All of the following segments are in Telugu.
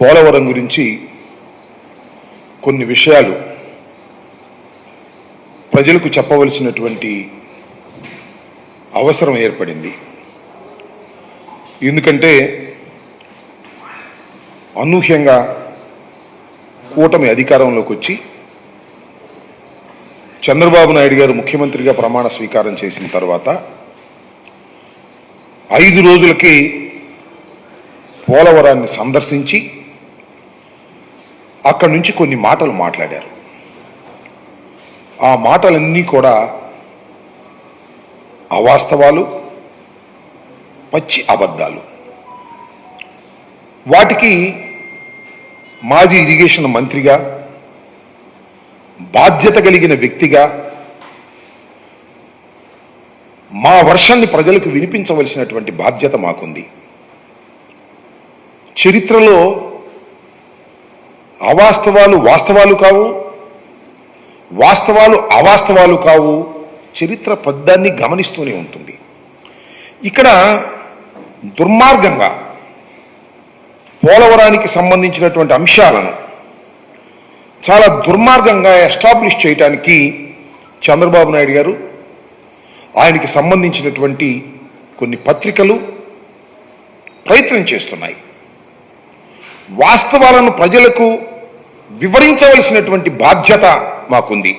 పోలవరం గురించి కొన్ని విషయాలు ప్రజలకు చెప్పవలసినటువంటి అవసరం ఏర్పడింది. ఎందుకంటే అనూహ్యంగా కూటమి అధికారంలోకి వచ్చి చంద్రబాబు నాయుడు గారు ముఖ్యమంత్రిగా ప్రమాణ స్వీకారం చేసిన తర్వాత ఐదు రోజులకి పోలవరాన్ని సందర్శించి అక్కడి నుంచి కొన్ని మాటలు మాట్లాడారు. ఆ మాటలన్నీ కూడా అవాస్తవాలు పచ్చి అబద్ధాలు. వాటికి మాజీ ఇరిగేషన్ మంత్రిగా బాధ్యత కలిగిన వ్యక్తిగా మా వర్షాన్ని ప్రజలకు వినిపించవలసినటువంటి బాధ్యత మాకుంది. చరిత్రలో అవాస్తవాలు వాస్తవాలు కావు వాస్తవాలు అవాస్తవాలు కావు చరిత్ర పద్దాన్ని గమనిస్తూనే ఉంటుంది. ఇక్కడ దుర్మార్గంగా పోలవరానికి సంబంధించినటువంటి అంశాలను చాలా దుర్మార్గంగా ఎస్టాబ్లిష్ చేయడానికి చంద్రబాబు నాయుడు గారు ఆయనకి సంబంధించినటువంటి కొన్ని పత్రికలు ప్రయత్నం చేస్తున్నాయి. వాస్తవాలను ప్రజలకు వివరించవలసినటువంటి బాధ్యత మాకుంది.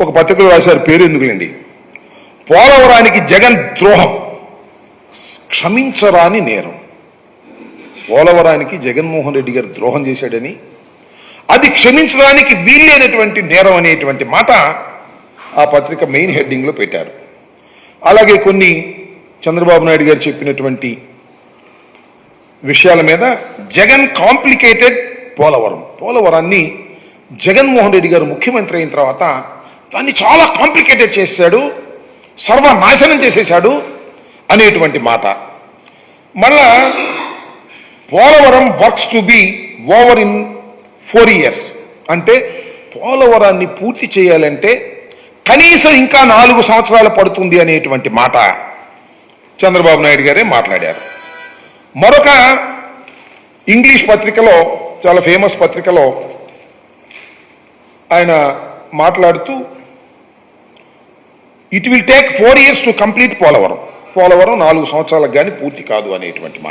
ఒక పత్రికలో రాశారు పేరు ఎందుకులేండి? పోలవరానికి జగన్ ద్రోహం క్షమించరాని నేరం. పోలవరానికి జగన్మోహన్ రెడ్డి గారు ద్రోహం చేశాడని అది క్షమించడానికి వీల్లేనటువంటి నేరం అనేటువంటి మాట ఆ పత్రిక మెయిన్ హెడ్డింగ్లో పెట్టారు. అలాగే కొన్ని చంద్రబాబు నాయుడు గారు చెప్పినటువంటి విషయాల మీద జగన్ కాంప్లికేటెడ్ పోలవరం. పోలవరాన్ని జగన్మోహన్ రెడ్డి గారు ముఖ్యమంత్రి అయిన తర్వాత దాన్ని చాలా కాంప్లికేటెడ్ చేశాడు సర్వనాశనం చేసేశాడు అనేటువంటి మాట. మళ్ళా Polavaram works to be over in four years. అంటే పోలవరాన్ని పూర్తి చేయాలంటే కనీసం ఇంకా నాలుగు సంవత్సరాలు పడుతుంది అనేటువంటి మాట చంద్రబాబు నాయుడు గారే మాట్లాడారు. మరొక ఇంగ్లీష్ పత్రికలో చాలా ఫేమస్ పత్రికలో ఆయన మాట్లాడుతూ it will take four years to complete Polavaram. Polavaram నాలుగు సంవత్సరాలకు కానీ పూర్తి కాదు అనేటువంటి మాట.